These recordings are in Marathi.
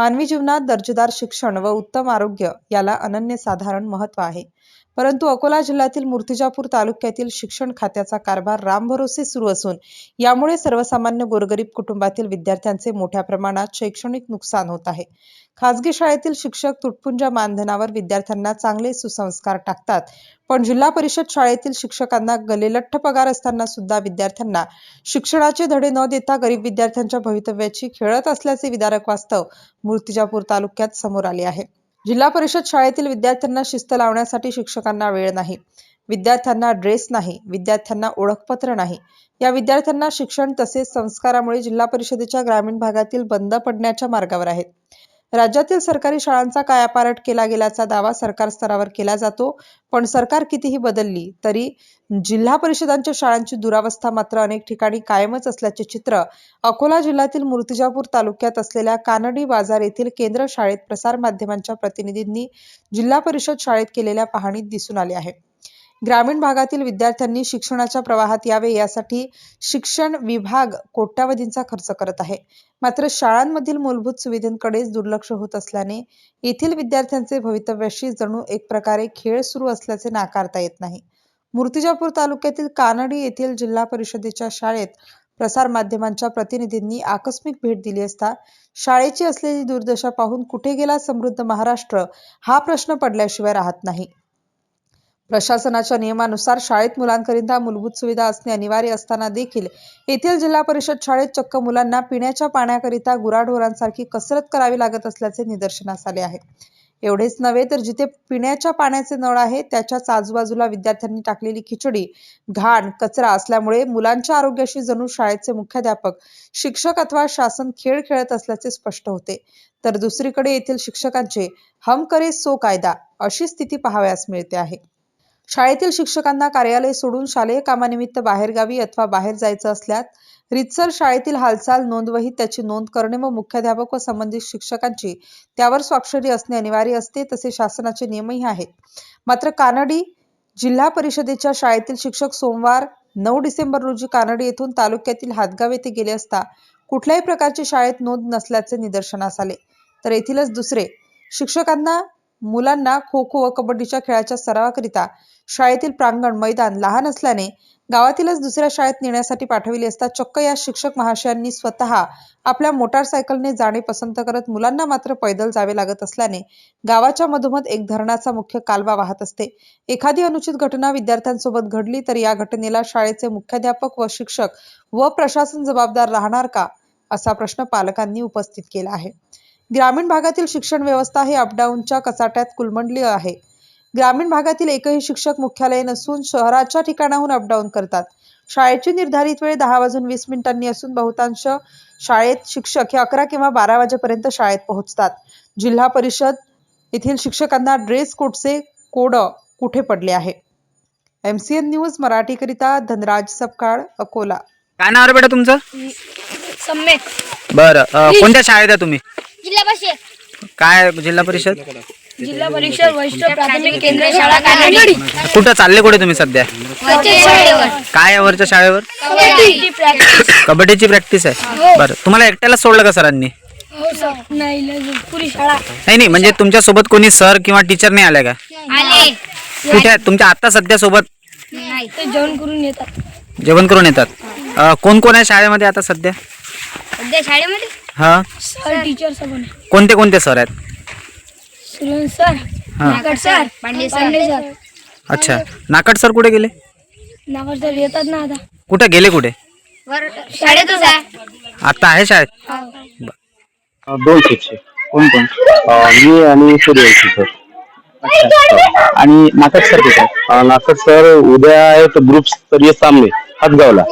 मानवी जीवनात दर्जेदार शिक्षण व उत्तम आरोग्य याला अनन्यसाधारण महत्त्व आहे. परंतु अकोला जिल्ह्यातील मूर्तिजापूर तालुक्यातील शिक्षण खात्याचा कारभार रामभरोसे सुरू असून यामुळे सर्वसामान्य गोरगरीब कुटुंबातील विद्यार्थ्यांचे मोठ्या प्रमाणात शैक्षणिक नुकसान होत आहे. खासगी शाळेतील शिक्षक तुटपुंजा मानधनावर विद्यार्थ्यांना चांगले सुसंस्कार टाकतात पण जिल्हा परिषद शाळेतील शिक्षकांना गलेलठ्ठ पगार असताना सुद्धा विद्यार्थ्यांना शिक्षणाचे धडे न देता गरीब विद्यार्थ्यांच्या भवितव्याची खेळत असल्याचे विदारक वास्तव मूर्तिजापूर तालुक्यात समोर आले आहे. जिल्हा परिषद शाळेतील विद्यार्थ्यांना शिस्त लावण्यासाठी शिक्षकांना वेळ नाही. विद्यार्थ्यांना ड्रेस नाही. विद्यार्थ्यांना ओळखपत्र नाही. या विद्यार्थ्यांना शिक्षण तसेच संस्कारामुळे जिल्हा परिषदेच्या ग्रामीण भागातील बंद पडण्याच्या मार्गावर आहेत. राज्यातील सरकारी शाळांचा कायापालट केला गेल्याचा दावा सरकार स्तरावर केला जातो. पण सरकार कितीही बदलली तरी जिल्हा परिषदांच्या शाळांची दुरावस्था मात्र अनेक ठिकाणी कायमच असल्याचे चित्र अकोला जिल्ह्यातील मूर्तिजापूर तालुक्यात असलेल्या कानडी बाजार येथील केंद्र शाळेत प्रसार माध्यमांच्या प्रतिनिधींनी जिल्हा परिषद शाळेत केलेल्या पाहणीत दिसून आले आहे. ग्रामीण भागातील विद्यार्थ्यांनी शिक्षणाच्या प्रवाहात यावे यासाठी शिक्षण विभाग कोट्यावधींचा खर्च करत आहे. मात्र शाळांमधील मूलभूत सुविधांकडेच दुर्लक्ष होत असल्याने येथील विद्यार्थ्यांचे भवितव्याशी जणू एक प्रकारे खेळ सुरू असल्याचे नाकारता येत नाही. मूर्तिजापूर तालुक्यातील कानडी येथील जिल्हा परिषदेच्या शाळेत प्रसार माध्यमांच्या प्रतिनिधींनी आकस्मिक भेट दिली असता शाळेची असलेली दुर्दशा पाहून कुठे गेला समृद्ध महाराष्ट्र हा प्रश्न पडल्याशिवाय राहत नाही. प्रशासनाच्या नियमानुसार शाळेत मुलांकरिता मूलभूत सुविधा असणे अनिवार्य असताना देखील येथील जिल्हा परिषद शाळेत चक्क मुलांना पिण्याच्या पाण्याकरिता गुराढोरांसारखी कसरत करावी लागत असल्याचे निदर्शनास आले आहे. एवढेच नव्हे तर जिथे पिण्याच्या पाण्याचे नळ आहे त्याच्याच आजूबाजूला विद्यार्थ्यांनी टाकलेली खिचडी घाण कचरा असल्यामुळे मुलांच्या आरोग्याशी जणू शाळेचे मुख्याध्यापक शिक्षक अथवा शासन खेळ खेळत असल्याचे स्पष्ट होते. तर दुसरीकडे येथील शिक्षकांचे हम करे सो कायदा अशी स्थिती पाहावयास मिळते आहे. शाळेतील शिक्षकांना कार्यालय सोडून शालेय कामानिमित्त बाहेरगावी अथवा बाहेर जायचं असल्यास रितसर शाळेतील हालचाल नोंदवही त्याची नोंद करणे व मुख्याध्यापक व संबंधित शिक्षकांची त्यावर स्वाक्षरी असणे अनिवार्य असते तसे शासनाचे नियमही आहेत. मात्र कानडी जिल्हा परिषदेच्या शाळेतील शिक्षक सोमवार नऊ डिसेंबर रोजी कानडी येथून तालुक्यातील हातगाव येथे गेले असता कुठल्याही प्रकारची शाळेत नोंद नसल्याचे निदर्शनास आले. तर येथीलच दुसरे शिक्षकांना मुलांना खो खो व कबड्डीच्या खेळाच्या सरावाकरिता शाळेतील प्रांगण मैदान लहान असल्याने गावातीलच दुसऱ्या शाळेत नेण्यासाठी पाठविले असता चक्क या शिक्षक महाशयांनी स्वतः आपल्या मोटारसायकलने जाणे पसंत करत मुलांना मात्र पैदल जावे लागत असल्याने गावाच्या मधोमध एक धरणाचा मुख्य कालवा वाहत असते. एखादी अनुचित घटना विद्यार्थ्यांसोबत घडली तर या घटनेला शाळेचे मुख्याध्यापक व शिक्षक व प्रशासन जबाबदार राहणार का? असा प्रश्न पालकांनी उपस्थित केला आहे. ग्रामीण भागातील शिक्षण व्यवस्था हे अपडाऊनच्या कचाट्यात कुलमंडली आहे. ग्रामीण भागातील एकही शिक्षक मुख्यालय नसून शहराच्या ठिकाणाहून अपडाऊन करतात. शाळेची निर्धारित वेळ दहा वाजून वीस मिनिटांनी असून बहुतांश शाळेत शिक्षक हे अकरा किंवा बारा वाजेपर्यंत शाळेत पोहोचतात. जिल्हा परिषद येथील शिक्षकांना ड्रेस कोडचे कोड कुठे पडले आहे? एम सी एन न्यूज मराठीकरिता धनराज सपकाळ अकोला. काय नाव रे बेटा तुमचं? सम्यक बरं अं, कोणत्या शाळेत आहे तुम्ही? जिल्हा परिषद. काय जिल्हा परिषद? जिल्हा परिषद वैष्णव प्राथमिक केंद्र शाळा कानडी. कुठं चालले कुठे तुम्ही सध्या? काय आहे वरच्या शाळेवर? कबड्डीची प्रॅक्टिस आहे. बरं तुम्हाला एकट्याला सोडलं का सरांनी? हो सर. नाही लय- पुरी शाळा. नाही नाही म्हणजे तुमच्यासोबत कोणी सर किंवा टीचर नाही आले का? आले. कुठे आहेत? तुमच्या आता सध्या सोबत? नाही ते जेवण करून येतात. जेवण करून येतात. कोण कोण आहे शाळेमध्ये आता सध्या? सध्या शाळेमध्ये? हा? सर टीचर कोणते कोणते सर आहेत? सूर्यवंश सर हा. Nagad sir Pande sir. अच्छा नाकट सर कुठे गेले? नागड सर येतात ना आता. कुठे गेले कुठे? शाळेतच आहे. आता आहे शाळेत? अ, दोन शिक्षक कोण कोण? मी आणि सूर्यवंशी सर. आणि नाकट सर कुठे? अ, नाकट सर उद्या आहेत ग्रुप स्तरीय सामने हातगावला.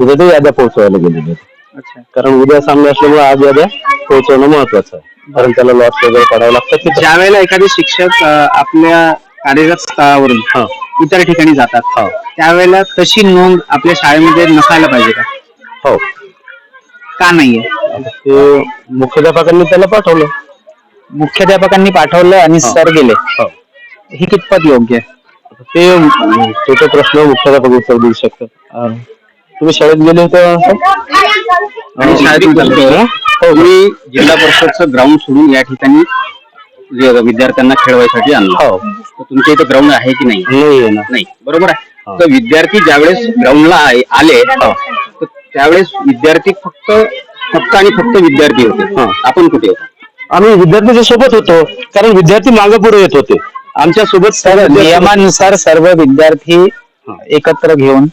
उद्या ते याद्या पोहोचवायला गेलेले आहेत. अच्छा. कारण उद्या सामने असल्यामुळे आज याद्या पोहोचवणं महत्वाचं आहे. कारण त्याला लॉस वगैरे पडावं लागतं. ज्या वेळेला एखादे शिक्षक अ, आपल्या कार्यरत स्थळावरून हा. इतर ठिकाणी जातात हा. त्यावेळेला तशी नोंद आपल्या शाळेमध्ये नसायला पाहिजे का? हो. का नाहीये? ते मुख्याध्यापकांनी त्याला पाठवलं. मुख्याध्यापकांनी पाठवलं आणि सर गेले. हो. ही कितपत योग्य? आहे ते प्रश्न मुख्याध्यापक उत्तर देऊ शकतात. तुम्ही शाळेत गेले होते आणि शाळेत हा? तुम्ही जिल्हा परिषदचं ग्राउंड सोडून या ठिकाणी विद्यार्थ्यांना खेळवायसाठी आणलं. हो. तुमच्या इथे ग्राउंड आहे की नाही? नाही बरोबर आहे. तर विद्यार्थी ज्यावेळेस ग्राउंडला आले तर त्यावेळेस विद्यार्थी फक्त फक्त आणि फक्त विद्यार्थी होते. आपण कुठे होतो? आम्ही विद्यार्थ्यांच्या सोबत होतो कारण विद्यार्थी मागे पुढे येत होते. आमच्यासोबत तर नियमानुसार सर्व विद्यार्थी एकत्र घेऊन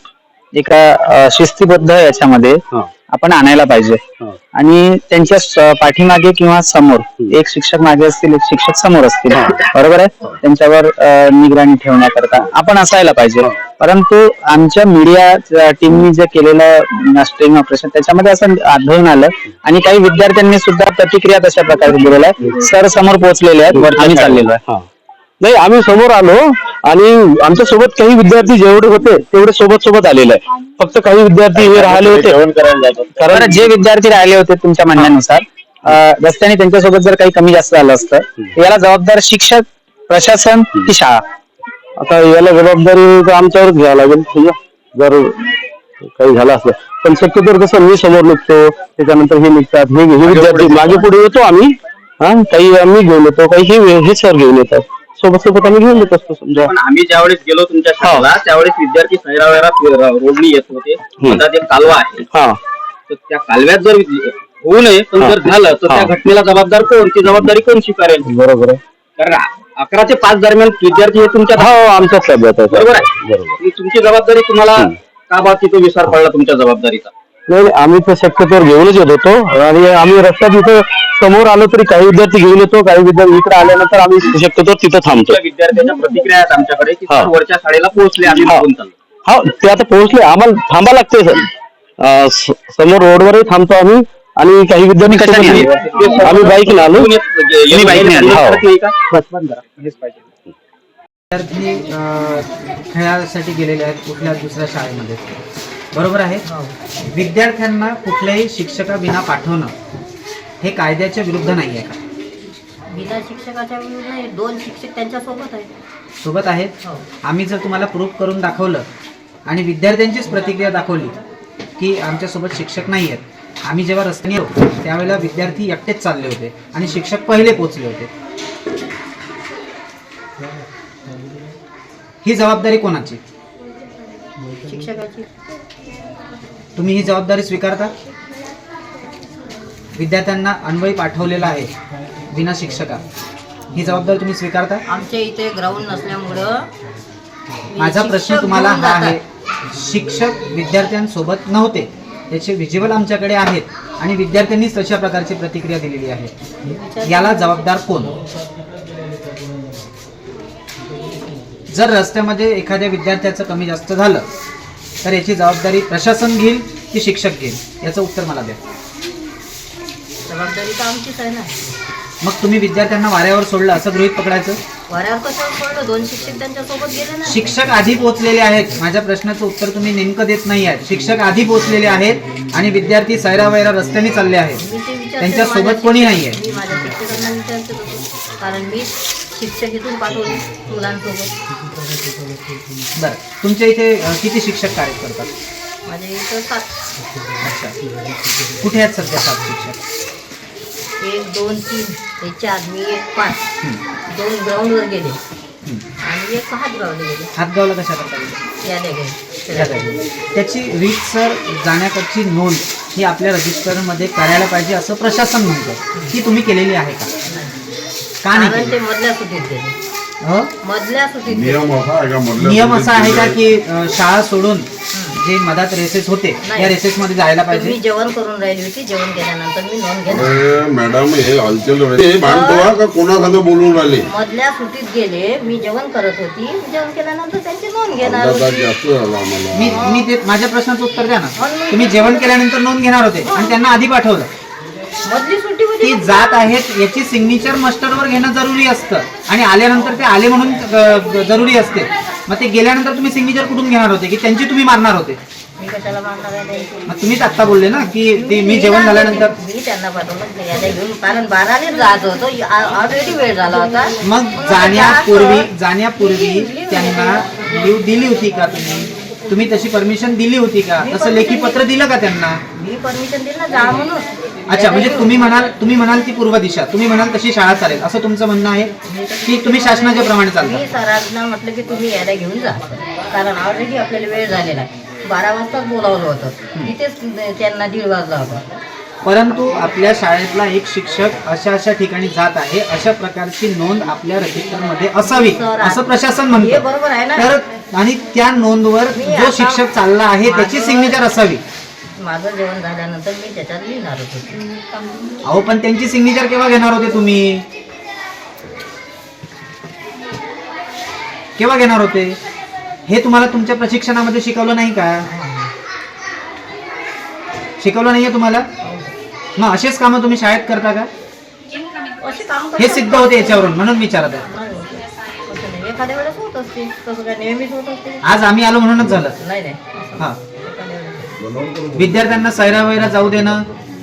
एका अ, शिस्तीबद्ध याच्यामध्ये हा. आपण आणायला पाहिजे. हा. आणि त्यांच्या स- पाठीमागे किंवा समोर एक शिक्षक मागे असतील एक शिक्षक समोर असतील. बरोबर आहे? त्यांच्यावर अ, निगराणी ठेवण्याकरता आपण असायला पाहिजे. परंतु आमच्या मीडिया टीमनी जे केलेलं स्ट्रिंग ऑपरेशन त्याच्यामध्ये असं आढळून आलं. आणि काही विद्यार्थ्यांनी सुद्धा प्रतिक्रिया तशा प्रकारे दिलेल्या आहेत. सर समोर पोहोचलेले आहेत. आम्ही चाललेलो आहे. हा. नाही आम्ही समोर आलो. आणि आमच्यासोबत काही विद्यार्थी जेवढे होते तेवढे सोबत सोबत आलेले आहे फक्त काही विद्यार्थी हे राहिले होते. बरं कारण जे विद्यार्थी राहिले होते तुमच्या म्हणण्यानुसार अं, रस्त्याने त्यांच्यासोबत जर काही कमी जास्त झालं असतं याला जबाबदार शिक्षक प्रशासन की शाळा? आता याला जबाबदारी तर आमच्यावरच घ्यावं लागेल ठीक आहे? जर काही झालं असलं. पण शक्यतो कसं मी समोर निघतो त्याच्यानंतर हे निघतात. हे हे विद्यार्थी मागे पुढे येतो आम्ही. हा काही आम्ही घेऊन येतो काही हे हे सर घेऊन येतात. सोबत सोबत आम्ही घेऊन येत असतो समजा. पण आम्ही ज्यावेळेस गेलो तुमच्या शाळेला त्यावेळेस विद्यार्थी सैरावैरा रोडनी येत होते. मधात एक कालवा आहे. हा. तर त्या कालव्यात जर होऊ नये पण हा. जर झालं तर त्या हा. घटनेला जबाबदार कोण? ती जबाबदारी कोण स्वीकारेल? बरोबर आहे. कारण अकरा ते पाच दरम्यान विद्यार्थी हे तुमच्या हो आमच्याच ताब्यात आहे बरोबर आहे. बरोबर. तुमची जबाबदारी तुम्हाला. का बा तिथे विसर पडला तुमच्या जबाबदारीचा? नाही नाही, आम्ही तर शक्यतोवर घेऊनच येत होतो आणि आम्ही रस्त्यात इथं समोर आलो तरी काही विद्यार्थी घेऊन येतो काही विद्यार्थी इकडे आल्यानंतर आम्ही शक्यतो तिथं थांबतो विद्यार्थ्यांच्या प्रतिक्रिया आहेत आमच्याकडे की हा. सर वरच्या शाळेला पोहोचले आम्ही हा. मागून चाललो हा ते आता पोहोचले आम्हाला थांबा लागते सर अं, स- समोर रोडवरही थांबतो आम्ही आणि काही विद्यार्थी कशाने आले? सोबत- आम्ही बाईकने आलो तुम्ही ये- तुम्ही बाईकने आले? हो. नाही का? विद्यार्थी अ, खेळासाठी गेलेले आहेत कुठल्या दुसऱ्या शाळेमध्ये बरोबर आहे? विद्यार्थ्यांना कुठल्याही शिक्षकाविना पाठवणं हे कायद्याच्या विरुद्ध नाही आहे का? बिना शिक्षकाच्या विरुद्ध नाही, दोन शिक्षक त्यांच्यासोबत आहेत. सोबत आहेत? हो. आम्ही जर तुम्हाला प्रूफ करून दाखवलं आणि विद्यार्थ्यांचीच प्रतिक्रिया दाखवली की आमच्यासोबत शिक्षक नाही आहेत आम्ही जेव्हा रस्त्याने होतो त्यावेळेला विद्यार्थी एकटेच चालले होते आणि शिक्षक पहिले पोचले होते. ही जबाबदारी कोणाची? शिक्षकाची. तुम्ही ही जबाबदारी स्वीकारता? विद्यार्थ्यांना अन्वयी पाठवलेला आहे. बिना शिक्षका. ही जबाबदारी तुम्ही स्वीकारता? आमच्या इथे ग्राउंड नसल्यामुळं माझा प्रश्न तुम्हाला हा आहे. शिक्षक विद्यार्थ्यांसोबत नव्हते. त्याचे व्हिज्युअल आमच्याकडे आहेत आणि विद्यार्थ्यांनीच तशा प्रकारची प्रतिक्रिया दिलेली आहे. याला जबाबदार कोण? जर रस्त्यामध्ये एखाद्या विद्यार्थ्याचं कमी जास्त झालं तर याची जबाबदारी प्रशासन घेईल की शिक्षक घेईल? याचं उत्तर मला द्या. जबाबदारी तर आमचीच आहे ना मग तुम्ही विद्यार्थ्यांना वाऱ्यावर सोडलं असं गृहित पकडायचं? वाऱ्यावर कसं पडलं दोन शिक्षक त्यांच्यासोबत गेले ना. शिक्षक आधी पोहोचलेले आहेत. माझ्या प्रश्नाचं उत्तर तुम्ही नेमकं देत नाही आहेत. शिक्षक आधी पोहोचलेले आहेत आणि विद्यार्थी सैरावैरा रस्त्याने चालले आहेत. मी ते विचारते त्यांच्यासोबत माझ्या कोणी शिक्षक- नाहीये. मी माझ्या शिक्षकांना विचारते होतो कारण मी शिक्षक इथून पाठवले मुलांसोबत. बरं. तुमच्या इथे किती शिक्षक कार्य करतात? माझ्या इथं सात. अच्छा. कुठे आहेत सध्या सात शिक्षक? एक दोन तीन. हे चार मी एक पाच. दोन ग्राउंडवर गेले. आणि एक हात ग्राउंडला गेले. हातगावला कशा करता गेले. याद्या गेले. त्याची रीतसर जाण्याकडची नोंद ही आपल्या रजिस्टरमध्ये करायला पाहिजे असं प्रशासन म्हणतं. ती तुम्ही केलेली आहे का? का नाही कारण ते केली? मधल्या सुटीत गेले. हो? मधल्या सुटीत गेले. नियम असा आहे का मधल्या नियम असा आहे का सुट्टीत की अ, शाळा सोडून जे मधात रेसेस होते नाही. या रेसेस मध्ये जायला तर मी पाहिजे? जेवण करून राहिली होती जेवण केल्यानंतर मी नोंद घेणार. अरे मॅडम हे हलचल हे का कोणाखाने बोलून राहिले? मधल्या सुटीत गेले मी जेवण करत होती जेवण केल्यानंतर त्यांची नोंद घेणार अर्धा तास होती. जास्त झाला आम्हाला. मी मी ते माझ्या प्रश्नाचं उत्तर द्या ना. तुम्ही जेवण केल्यानंतर नोंद घेणार होते आणि त्यांना आधी पाठवलं. मधली सुट्टी ती होती जात आहेत याची सिग्नेचर मास्टरवर घेणं जरुरी असतं. आणि आल्यानंतर ते आले म्हणून अ, जरुरी असते. मग ते गेल्यानंतर तुम्ही सिग्नेचर कुठून घेणार होते की त्यांची तुम्ही मारणार होते? मी कशाला मारणार आहे? त्यांची मग तुम्हीच आत्ता बोलले ना की ते मी जेवण झाल्यानंतर मी त्यांना घेऊन कारण बारानेच जात होतो ऑलरेडी वेळ झाला होता. मग जाण्यापूर्वी जाण्यापूर्वी त्यांना लीव दिली होती का तुम्ही? तुम्ही तशी परमिशन दिली होती का? तसं लेखी पत्र दिलं का त्यांना? मी परमिशन दिली ना जा म्हणून. अच्छा म्हणजे तुम्ही म्हणाल तुम्ही म्हणाल ती पूर्व दिशा तुम्ही म्हणाल तशी शाळा चालेल. असं तुमचं म्हणणं आहे की तुम्ही शासनाच्या प्रमाणे चालता? मी सरांना म्हटलं की तुम्ही यायला घेऊन जा. कारण ऑलरेडी आपल्याला वेळ झालेला आहे. बारा वाजताच बोलावलं होतं. इथेच त्यांना दीड वाजला होता. परंतु आपल्या शाळेतला एक शिक्षक अशा अशा ठिकाणी जात आहे अशा प्रकारची नोंद आपल्या रजिस्टरमध्ये असावी असं प्रशासन हे म्हणतं बरोबर आहे ना. तर आणि त्या नोंदवर मी जो आता- शिक्षक चालला आहे त्याची सिग्नेचर असावी. माझं जेवण झाल्यानंतर मी त्याच्यात लिहिणारच होते. अहो पण त्यांची सिग्नेचर केव्हा घेणार होते तुम्ही? केव्हा घेणार होते? हे तुम्हाला तुमच्या प्रशिक्षणामध्ये शिकवलं नाही का? शिकवलं नाहीये तुम्हाला? मग असेच कामं तुम्ही शाळेत करता का? हे सिद्ध होते याच्यावरून म्हणून विचारत आहे. एखाद्या वेळेस होत असते तसं काय नेहमीच होत असते आज आम्ही आलो म्हणूनच झालं. नाही नाही. हा. विद्यार्थ्यांना सैरा वैरा जाऊ देणं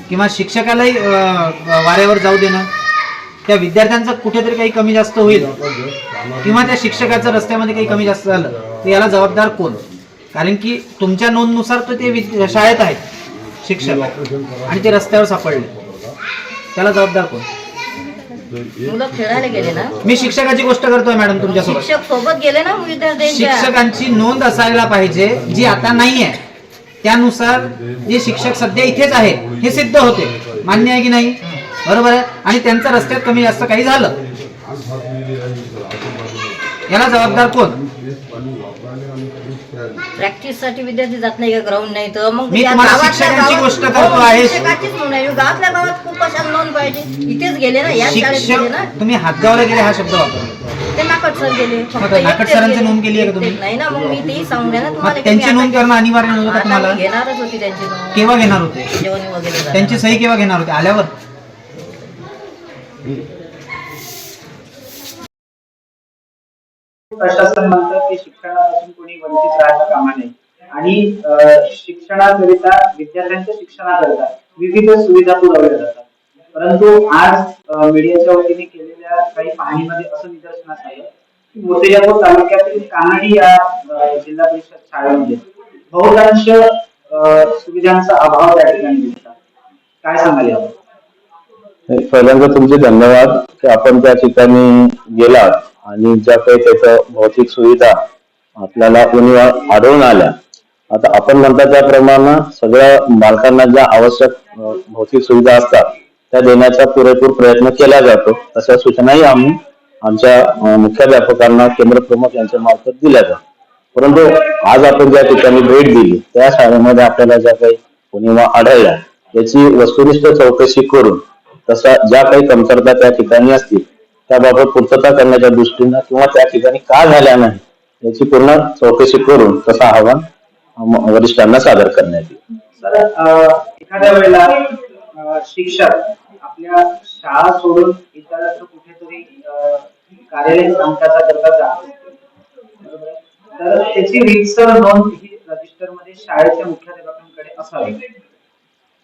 किंवा शिक्षकालाही वाऱ्यावर जाऊ देणं त्या विद्यार्थ्यांचं कुठेतरी काही कमी जास्त होईल किंवा त्या शिक्षकाचं रस्त्यामध्ये काही कमी जास्त झालं तर याला जबाबदार कोण? कारण की तुमच्या नोंदनुसार तर ते शाळेत आहेत शिक्षक आणि ते रस्त्यावर सापडले. त्याला जबाबदार कोण? मुलं खेळायला गेले ना? मी शिक्षकाची गोष्ट करतोय मॅडम तुमच्यासोबत. शिक्षक सोबत गेले ना शिक्षकांची नोंद असायला पाहिजे जी आता नाही आहे त्यानुसार जे शिक्षक सध्या इथेच आहेत हे सिद्ध होते. मान्य आहे की नाही? बरोबर आहे? आणि त्यांचं रस्त्यात कमी जास्त काही झालं? याला जबाबदार कोण? प्रॅक्टिससाठी विद्यार्थी जात नाही का ग्राउंड नाही तर? मग मी तुम्हाला शिक्षकांची गोष्ट हो, करतो आहे. शिक्षकाचीच नोंद आहे. गावातल्या गावात खूप अशा नोंद पाहिजे. इथेच गेले ना या शाळेत गेले ना. शिक्षक तुम्ही हातगावला गेले हा शब्द वापरला. ते नाकट सर गेले. फक्त मग नाकट एकटेच सरांची गेले. नोंद केली आहे का तुम्ही? नाही ना मग मी मग की त्यांची मी नोंद आता- करणं अनिवार्य नव्हतं का आता तुम्हाला? मी घेणारच होती त्यांची नोंद. केव्हा घेणार होते? जेवण वगैरे झालं. त्यांची सही केव्हा घेणार होते? आल्यावर? प्रशासन म्हणतं की शिक्षणापासून कोणी वंचित राहता कामा नये. आणि अं, शिक्षणाकरिता विद्यार्थ्यांच्या शिक्षणाकरिता विविध सुविधा पुरवल्या जातात. परंतु आज मीडियाच्या वतीने केलेल्या काही पाहणीमध्ये असं निदर्शनास आलं की मूर्तिजापूर तालुक्यातील कानडी या जिल्हा परिषद शाळेमध्ये बहुतांश सुविधांचा अभाव त्या ठिकाणी दिसतात काय सांगायला यावर? पहिल्यांदा तुमचे धन्यवाद की आपण त्या ठिकाणी गेलात आणि ज्या काही त्याच्या भौतिक सुविधा आपल्याला कोणी आढळून आल्या. आता आपण म्हणता त्याप्रमाणे सगळ्या बालकांना ज्या आवश्यक भौतिक सुविधा असतात त्या देण्याचा पुरेपूर प्रयत्न केला जातो. अशा सूचनाही आम्ही आमच्या मुख्याध्यापकांना केंद्र प्रमुख यांच्या मार्फत दिल्या जातात. परंतु आज आपण ज्या ठिकाणी भेट दिली त्या शाळेमध्ये आपल्याला ज्या काही उणिवा आढळल्या याची वस्तुनिष्ठ चौकशी करून तसा ज्या काही कमतरता त्या ठिकाणी असतील त्याबाबत पूर्तता करण्याच्या दृष्टीनं किंवा त्या ठिकाणी का झाल्या नाही याची पूर्ण चौकशी करून तसा आव्हान वरिष्ठांना सादर करण्यात येईल. एखाद्या वेळेला शिक्षक आपल्या शाळा सोडून इतरत्र कुठेतरी कार्यालयीन कामकाजाकरता जात असते. बरोबर आहे? तर त्याची रीतसर नोंद ही रजिस्टरमध्ये शाळेच्या मुख्याध्यापकांकडे असावी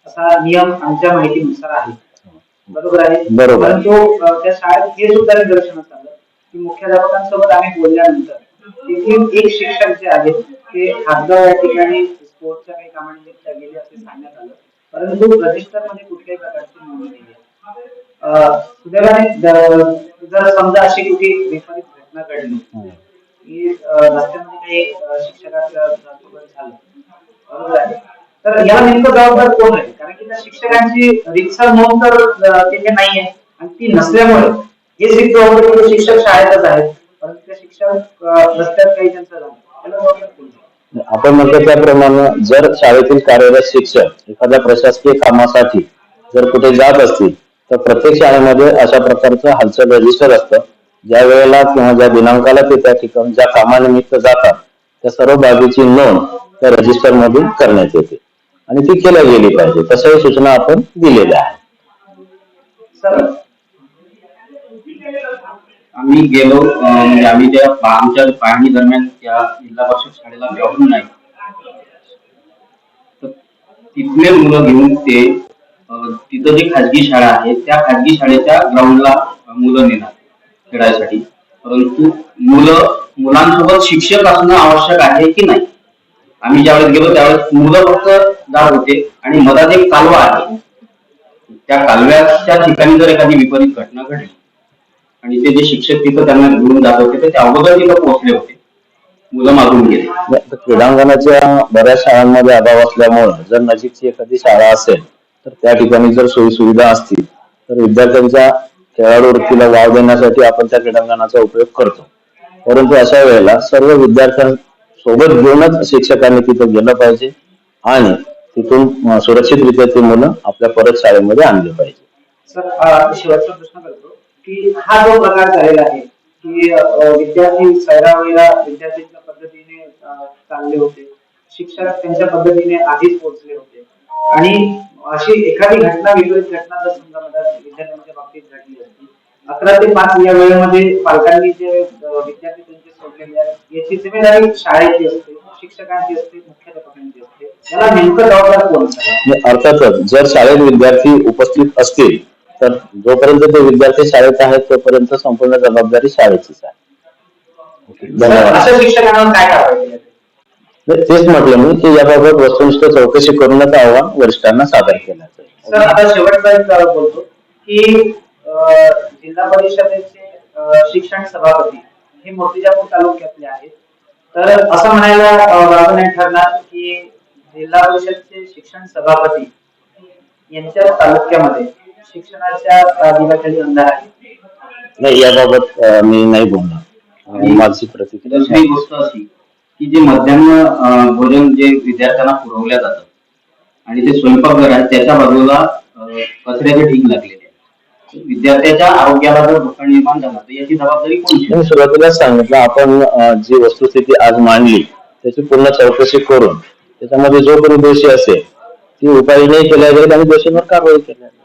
असा नियम आमच्या माहितीनुसार आहे बरोबर आहे. परंतु त्या शाळेत हे सुद्धा निदर्शनास आलं की मुख्याध्यापकांसोबत आम्ही बोलल्यानंतर तेथील एक शिक्षक जे आहेत ते हातगाव या ठिकाणी स्पोर्टच्या काही कामानिमित्त गेले असे सांगण्यात आलं परंतु रजिस्टरमध्ये कुठल्याही प्रकारची नोंद नाही जर समजा अशी कुठे विपरीत घटना घडली की रस्त्यामध्ये काही सोबत झालं बरोबर आहे. तर याला नेमकं जबाबदार कोण आहे? कारण की त्या शिक्षकांची रिक्षा नोंद तर तिथे नाही आहे आणि ती नसल्यामुळे हे सिद्ध होतं की ते शिक्षक शाळेतच आहेत परंतु ते शिक्षक रस्त्यात काही त्यांचं झालं. त्याला जबाबदार कोण? आपण म्हणतो त्याप्रमाणे जर शाळेतील कार्यरत शिक्षक एखाद्या प्रशासकीय कामासाठी जर कुठे जात असतील तर प्रत्येक शाळेमध्ये अशा प्रकारचं हालचाल रजिस्टर असतं. ज्या वेळेला किंवा ज्या दिनांकाला ते त्या ठिकाणी ज्या कामानिमित्त जातात त्या सर्व बाबीची नोंद त्या रजिस्टर मधून करण्यात येते. आणि ती केल्या गेली पाहिजे. तशाही सूचना आपण दिलेल्या आहेत. सर आम्ही गेलो म्हणजे आम्ही त्या आमच्या पाहणी दरम्यान त्या जिल्हा परिषद शाळेला जाऊन नाही. तर तिथले मुलं घेऊन ते तिथं जी खाजगी शाळा आहे त्या खाजगी शाळेच्या ग्राउंडला मुलं नेणार खेळायसाठी. परंतु मुलं मुलांसोबत शिक्षक असणं आवश्यक आहे की नाही? आम्ही ज्यावेळेस गेलो त्यावेळेस मुलं फक्त जात होते आणि मधात एक कालवा आहे. त्या कालव्याच्या ठिकाणी जर एखादी विपरीत घटना घडली आणि ते जे शिक्षक तिथं त्यांना घेऊन जात होते तर ते अगोदर तिथं पोहोचले होते. मुलं मागून गेले. क्रीडांगणाच्या बऱ्याच शाळांमध्ये अभाव असल्यामुळे जर नजीकची एखादी शाळा असेल तर त्या ठिकाणी जर सोयी सुविधा असतील तर विद्यार्थ्यांच्या खेळाडू वृत्तीला वाव देण्यासाठी आपण त्या क्रीडांगणाचा उपयोग करतो. परंतु अशा वेळेला सर्व विद्यार्थ्यांसोबत घेऊनच शिक्षकांनी तिथे गेलं पाहिजे आणि तिथून सुरक्षितरित्या ती मुलं आपल्या परत शाळेमध्ये आणली पाहिजे. सर शेवटचा प्रश्न करतो. की हा जो प्रकार झालेला आहे की विद्यार्थी सैरावळीला विद्यार्थ्यांच्या पद्धतीने चालले होते. शिक्षक त्यांच्या पद्धतीने आधीच पोहोचले होते. आणि अशी एखादी घटना विपरीत घटना जर समजा मधात विद्यार्थ्यांच्या बाबतीत घडली असती अकरा ते पाच या वेळेमध्ये पालकांनी जे विद्यार्थी त्यांचे सोडलेले आहेत याची जिम्मेदारी शाळेची असते शिक्षकांची असते मुख्याध्यापकांची असते. याला नेमकं जबाबदार कोण अर्थातच जर शाळेत विद्यार्थी उपस्थित असतील तर जोपर्यंत ते विद्यार्थी शाळेत आहेत तोपर्यंत संपूर्ण जबाबदारी शाळेचीच आहे. धन्यवाद. काय? तर तेच म्हटलं मी की याबाबत वस्तुनिष्ठ चौकशी करूनच आव्हान वरिष्ठांना सादर केलं सर आता शेवटचा एक बोलतो की अ, जिल्हा परिषदेचे अ, शिक्षण सभापती हे मूर्तिजापूर तालुक्यातले आहेत. तर असं म्हणायला अ, नाही ठरणार की जिल्हा परिषदचे शिक्षण सभापती यांच्या तालुक्यामध्ये शिक्षणाच्या अंधार आहे. नाही याबाबत अं, मी नाही बोलणार. माझी प्रतिक्रिया दुसरी गोष्ट अशी की जे मध्यान्ह अं, भोजन जे विद्यार्थ्यांना पुरवल्या जातं आणि ते स्वयंपाकघर आहे त्याच्या बाजूला अं, कचऱ्याचे ढीग लागलेले विद्यार्थ्याच्या आरोग्याला जर धोका निर्माण झाला तर याची जबाबदारी मी सांगितलं आपण अं, जी वस्तुस्थिती आज मांडली त्याची पूर्ण चौकशी करून त्याच्यामध्ये जो कोणी दोषी असेल ती उपाय नाही केल्या जाईल आणि दोषींवर कारवाई केल्या जाईल.